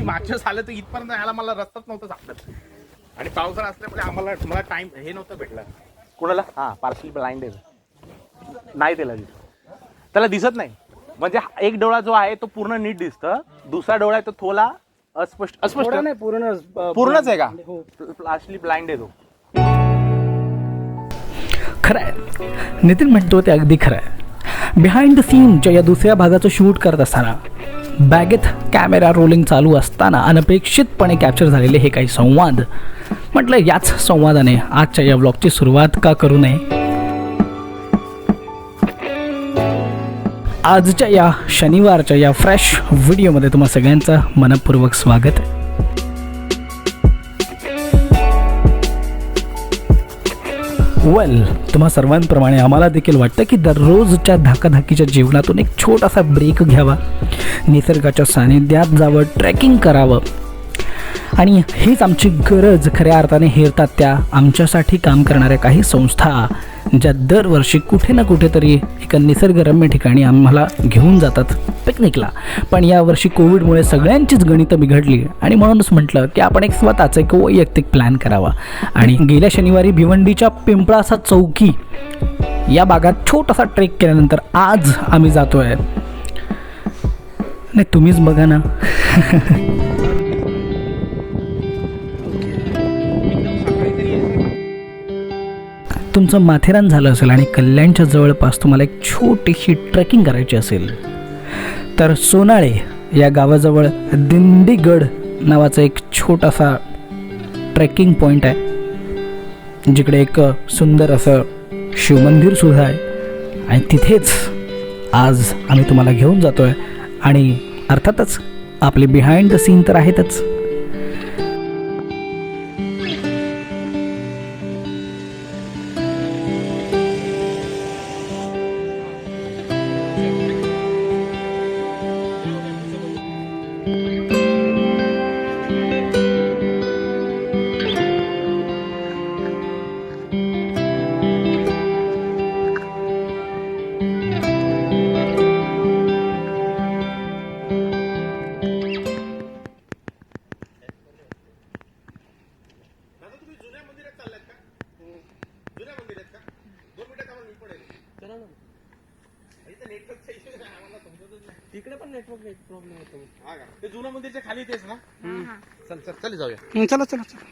मी मागच्या आलं तर इथपर्यंत यायला मला रस्ताच नव्हता सापडत. आणि पावसाळा असल्यामुळे आम्हाला मला टाइम हे नव्हतं भेटलं. कोणाला? हा पार्सली ब्लाइंड आहे. नाही त्याला दिसत त्याला दिसत नाही. म्हणजे एक डोळा जो आहे तो पूर्ण नीट दिसतं. दुसरा डोळा आहे तो थोडा अस्पष्ट अस्पष्ट नाही पूर्ण पूर्णच आहे का? हो. पार्सली ब्लाइंड आहे तो. खरं आहे. नितीन म्हणतो ते अगदी खरं आहे. बिहाइंड द सीनच्या या दुसऱ्या भागाचं शूट करत असताना बॅगेत कॅमेरा रोलिंग चालू असताना अनपेक्षितपणे कॅप्चर झालेले हे काही संवाद. म्हटलं याच संवादाने आजच्या या ब्लॉगची सुरुवात का करू नये? आजच्या या शनिवारच्या या फ्रेश व्हिडिओमध्ये तुम्हा सगळ्यांचं मनपूर्वक स्वागत. आहे वेल तुम्हा सर्वांप्रमाणे आम्हाला देखील वाटतं की दररोजच्या धाकाधाकीच्या जीवनातून एक छोटासा ब्रेक घ्यावा. निसर्गाच्या सानिध्यात जावं ट्रेकिंग करावं. आणि हीच आमची गरज. खऱ्या अर्थाने हेरतात त्या आमच्यासाठी काम करणाऱ्या काही संस्था ज्या दरवर्षी कुठे ना कुठेतरी एका निसर्गरम्य ठिकाणी आम्हाला घेऊन जातात पिकनिकला पण यावर्षी कोविडमुळे सगळ्यांचीच गणितं बिघडली आणि म्हणूनच म्हटलं की आपण एक स्वतःचा एक वैयक्तिक प्लॅन करावा. आणि गेल्या शनिवारी भिवंडीच्या पिंपळासा चौकी या भागात छोटासा ट्रेक केल्यानंतर आज आम्ही जातो आहे नाही तुम्हीच बघा ना. तुमचं माथेरान झालं असेल आणि कल्याणच्या जवळपास तुम्हाला एक छोटीशी ट्रेकिंग करायची असेल. तर सोनाळे या गावाजवळ दिंडीगड नावाचा एक छोटासा ट्रेकिंग पॉईंट आहे जिकडे एक सुंदर असं शिवमंदिरसुद्धा आहे. आणि तिथेच आज आम्ही तुम्हाला घेऊन जातो आहे आणि अर्थातच आपले बिहाइंड द सीन तर आहेतच. तिकडे पण नेटवर्क प्रॉब्लेम होतो. ते जुनं मंदिरच्या खाली तेच ना? चल चल चल जाऊया. चला चला चला.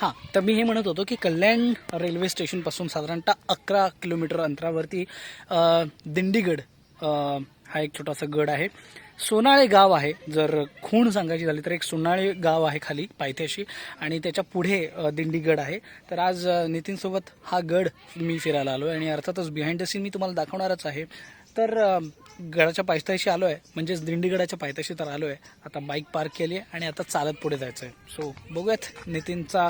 हां तर मी हे म्हणत होतो की कल्याण रेल्वे स्टेशनपासून साधारणतः अकरा किलोमीटर अंतरावरती अ, दिंडीगड हा एक छोटासा गड आहे. सोनाळे गाव आहे. जर खूण सांगायची झाली तर एक सोनाळे गाव आहे खाली पायथ्याशी. आणि त्याच्या पुढे दिंडीगड आहे. तर आज नितीनसोबत हा गड मी फिरायला आलो आहे आणि अर्थातच बिहाइंड द सीन मी तुम्हाला दाखवणारच आहे. तर गडाच्या पायथ्याशी आलो आहे म्हणजेच दिंडीगडाच्या पायथ्याशी तर आलो आहे आता बाईक पार्क केली आहे आणि आता चालत पुढे जायचं आहे सो बघूयात नितीनचा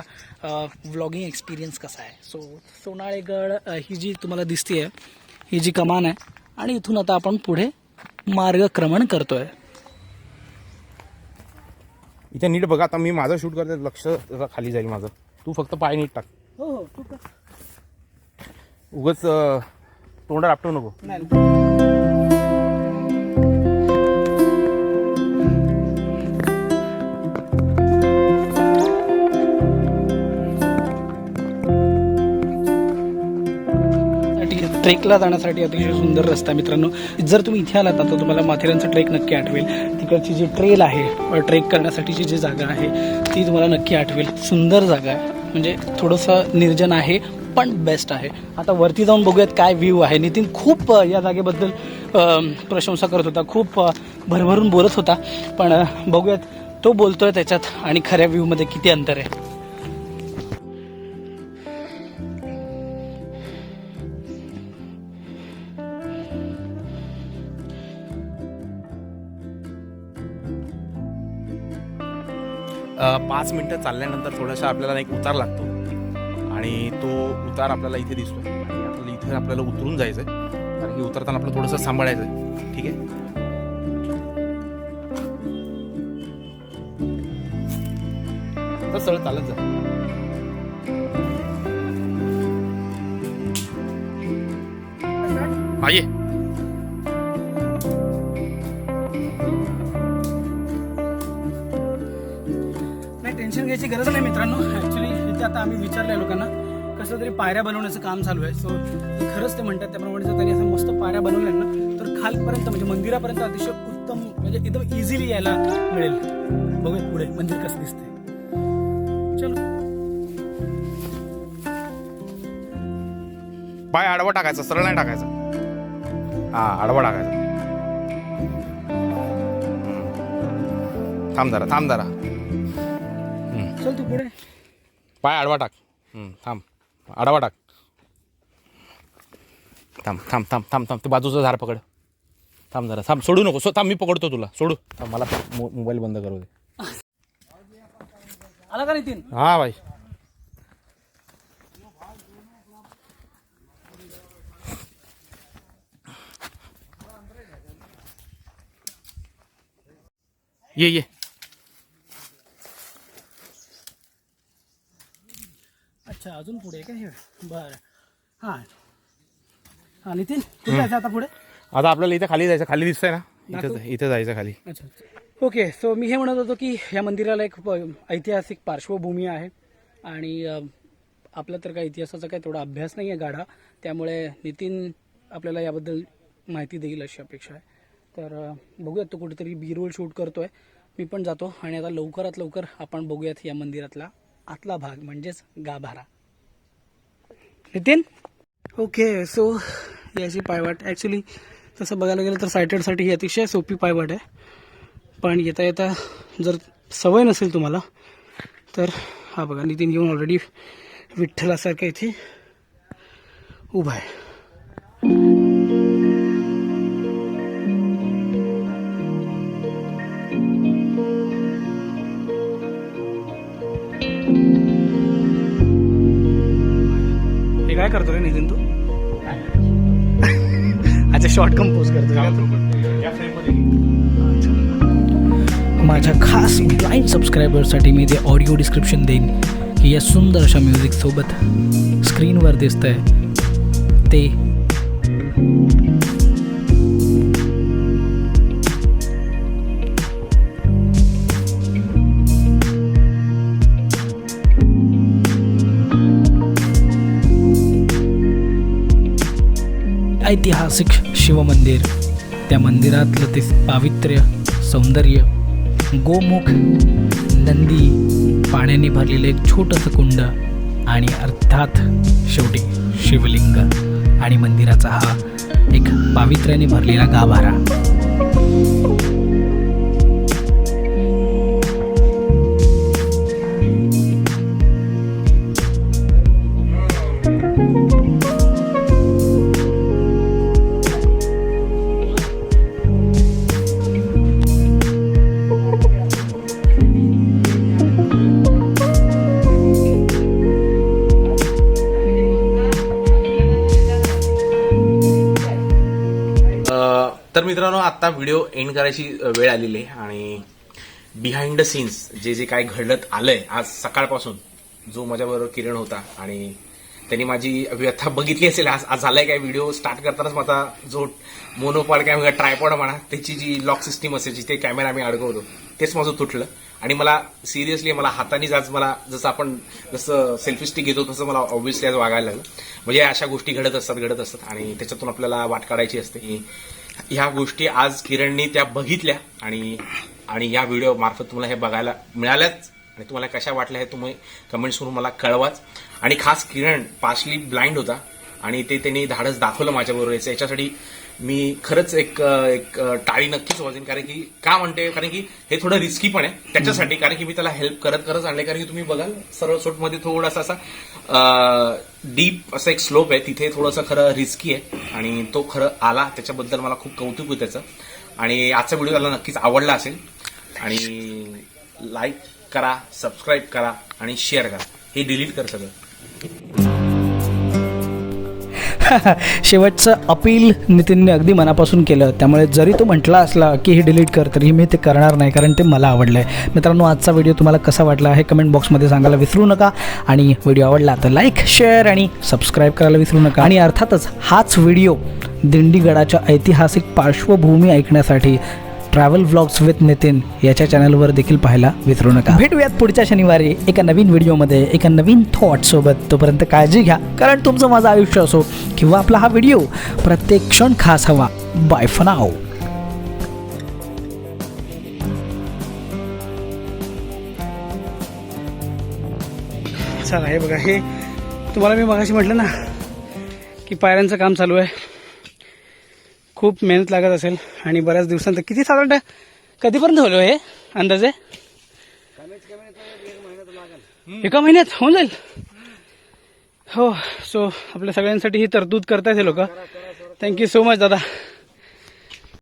व्लॉगिंग एक्सपिरियन्स कसा आहे. सो सोनाळेगड ही जी तुम्हाला दिसते आहे ही जी कमान आहे आणि इथून आता आपण पुढे मार्गक्रमण करतोय. इथे नीट बघा आता मी माझं शूट करते लक्ष जरा खाली जाईल माझं. तू फक्त पाय नीट टाक. हो हो उगच तोंडात आपटू नको. ट्रेकला जाण्यासाठी अतिशय सुंदर रस्ता मित्रांनो. जर तुम्ही इथे आलात आता तर तुम्हाला माथेरानचा ट्रेक नक्की आठवेल. तिकडची जी ट्रेल आहे ट्रेक करण्यासाठीची जी जागा आहे ती तुम्हाला नक्की आठवेल. सुंदर जागा आहे. म्हणजे थोडंसं निर्जन आहे पण बेस्ट आहे. आता वरती जाऊन बघूयात काय व्ह्यू आहे. नितीन खूप या जागेबद्दल प्रशंसा करत होता. खूप भरभरून बोलत होता. पण बघूयात. तो बोलतोय त्याच्यात आणि खऱ्या व्ह्यूमध्ये किती अंतर आहे. पाच मिनटं चालल्यानंतर थोडासा आपल्याला एक उतार लागतो. आणि तो उतार आपल्याला इथे दिसतो आणि आपल्याला इथे आपल्याला उतरून जायचं आहे कारण की उतरताना आपलं थोडंसं सांभाळायचं आहे ठीक आहे? तर सरळ चालत जा. हा टेन्शन घ्यायची गरज नाही मित्रांनो. ॲक्च्युली इथे आता आम्ही विचारल्या लोकांना कसं तरी पायऱ्या बनवण्याचं काम चालू आहे. सो खरंच ते म्हणतात त्याप्रमाणे जर त्यांनी असं मस्त पायऱ्या बनवल्या ना तर खालपर्यंत म्हणजे मंदिरापर्यंत अतिशय उत्तम म्हणजे एकदम इझिली यायला मिळेल. बघूया पुढे मंदिर कसं दिसतंय. चलो. पाय आडवा टाकायचा सरळ नाही टाकायचा. हा आडवा टाकायचा. थांब जरा थांब जरा. चल तू पुढे. पाय आडवा टाक. हम्म, थांब. आडवा टाक. थांब थांब थांब थांब थांब. ते बाजूचं झाड पकड. थांब जरा. थांब सोडू नको. सो थांब मी पकडतो तुला. सोडू. थांब मला मो- मोबाईल बंद करू दे. आला का नितीन? हा भाई ये ये. अच्छा अजून पुढे आहे का? हे बरं. हां. हां नितीन कुठे जायचं आता पुढे? आता आपल्याला इथे खाली जायचं खाली दिसतंय ना? इथं इथं जायचं खाली. अच्छा ओके सो मी हे म्हणत होतो की या मंदिराला एक ऐतिहासिक पार्श्वभूमी आहे आणि आपला तर काही इतिहासाचा काही थोडा अभ्यास नाही आहे गाढा. त्यामुळे नितीन आपल्याला याबद्दल माहिती देईल अशी अपेक्षा आहे. तर बघूयात तो कुठेतरी बी रोल शूट करतोय. मी पण जातो आणि आता लवकरात लवकर आपण बघूयात या मंदिरातला आतला भाग म्हणजेच गाभारा. नितीन? ओके सो याची पायवाट. ॲक्च्युली तसं बघायला गेलं तर सायटेडसाठी ही अतिशय सोपी पायवाट आहे. पण येता येता जर सवय नसेल तुम्हाला तर हा बघा नितीन येऊन ऑलरेडी विठ्ठलासारखं इथे उभा आहे. करतो रे नितीन तू? अच्छा शॉर्ट कंपोज करतो? माझ्या खास ब्लाइंड सबस्क्रायबरसाठी मी जे ऑडिओ डिस्क्रिप्शन देईन की या सुंदर अशा म्युझिकसोबत स्क्रीनवर दिसतंय. ते ऐतिहासिक शिवमंदिर. त्या मंदिरातलं ते पावित्र्य सौंदर्य गोमुख नंदी पाण्याने भरलेलं एक छोटंसं कुंड आणि अर्थात शेवटी शिवलिंग आणि मंदिराचा हा एक पावित्र्याने भरलेला गाभारा. तर मित्रांनो आता व्हिडिओ एंड करायची वेळ आलेली आहे आणि बिहाइंड द सीन्स जे जे काय घडत आलंय आज सकाळपासून जो माझ्याबरोबर किरण होता आणि त्यांनी माझी व्यथा बघितली असेल आज आज झालाय काय व्हिडिओ स्टार्ट करतानाच माझा जो मोनोपॉड कॅमेरा ट्रायपॉड म्हणा त्याची जी लॉक सिस्टीम असायची ते कॅमेरा आम्ही अडकवतो तेच माझं तुटलं. आणि मला सिरियसली मला हातानेच आज मला जसं आपण जसं सेल्फी स्टिक घेतो तसं मला ऑब्व्हियसली आज वागायला लागलं. म्हणजे अशा गोष्टी घडत असतात घडत असतात आणि त्याच्यातून आपल्याला वाट काढायची असते. ह्या गोष्टी आज किरणनी त्या बघितल्या आणि आणि या व्हिडिओ मार्फत तुम्हाला हे बघायला मिळाल्याच. आणि तुम्हाला कशा वाटल्या हे तुम्ही कमेंट्स करून मला कळवाच. आणि खास किरण पार्शली ब्लाइंड होता आणि ते त्यांनी धाडस दाखवलं माझ्याबरोबर याचं. याच्यासाठी मी खरंच एक एक टाळी नक्कीच वाजेन. कारण की का म्हणते? कारण की हे थोडं रिस्की पण आहे त्याच्यासाठी. कारण की मी त्याला हेल्प करत करत आणले कारण की तुम्ही बघाल सरळ सोटमध्ये थोडासा असा डीप असा एक स्लोप आहे तिथे थोडंसं खरं रिस्की आहे आणि तो खरं आला त्याच्याबद्दल मला खूप कौतुक आहे त्याचं. आणि आजचा व्हिडिओ त्याला नक्कीच आवडला असेल. आणि लाईक करा सबस्क्राईब करा आणि शेअर करा. हे डिलीट कर सगळं. शेवटचं अपील नितीनने अगदी मनापासून केलं. त्यामुळे जरी तो म्हटला असला की हे डिलीट कर तरी मी ते करणार नाही कारण ते मला आवडलं आहे मित्रांनो आजचा व्हिडिओ तुम्हाला कसा वाटला हे कमेंट बॉक्समध्ये सांगायला विसरू नका. आणि व्हिडिओ आवडला तर लाईक शेअर आणि सबस्क्राईब करायला विसरू नका. आणि अर्थातच हाच व्हिडिओ दिंडीगडाच्या ऐतिहासिक पार्श्वभूमी ऐकण्यासाठी ट्रॅव्हल व्लॉग्स विथ नितीन याच्या चॅनलवर देखील पाहायला विसरू नका. भेटूयात पुढच्या शनिवारी एका नवीन व्हिडिओमध्ये एका नवीन थॉट सोबत. तोपर्यंत काळजी घ्या कारण तुमचं माझं आयुष्य असो किंवा आपला हा व्हिडिओ प्रत्येक क्षण खास हवा. बाय फनाव चला हे बघा हे तुम्हाला मी मगाशी म्हटलं ना की पायऱ्यांचं काम चालू आहे. खूप मेहनत लागत असेल आणि बऱ्याच दिवसांत किती साधारण कधीपर्यंत होलो हो हे अंदाजे? एका महिन्यात होऊन जाईल? हो सो आपल्या सगळ्यांसाठी ही तरतूद करतायत हे लोक. थँक्यू सो मच दादा.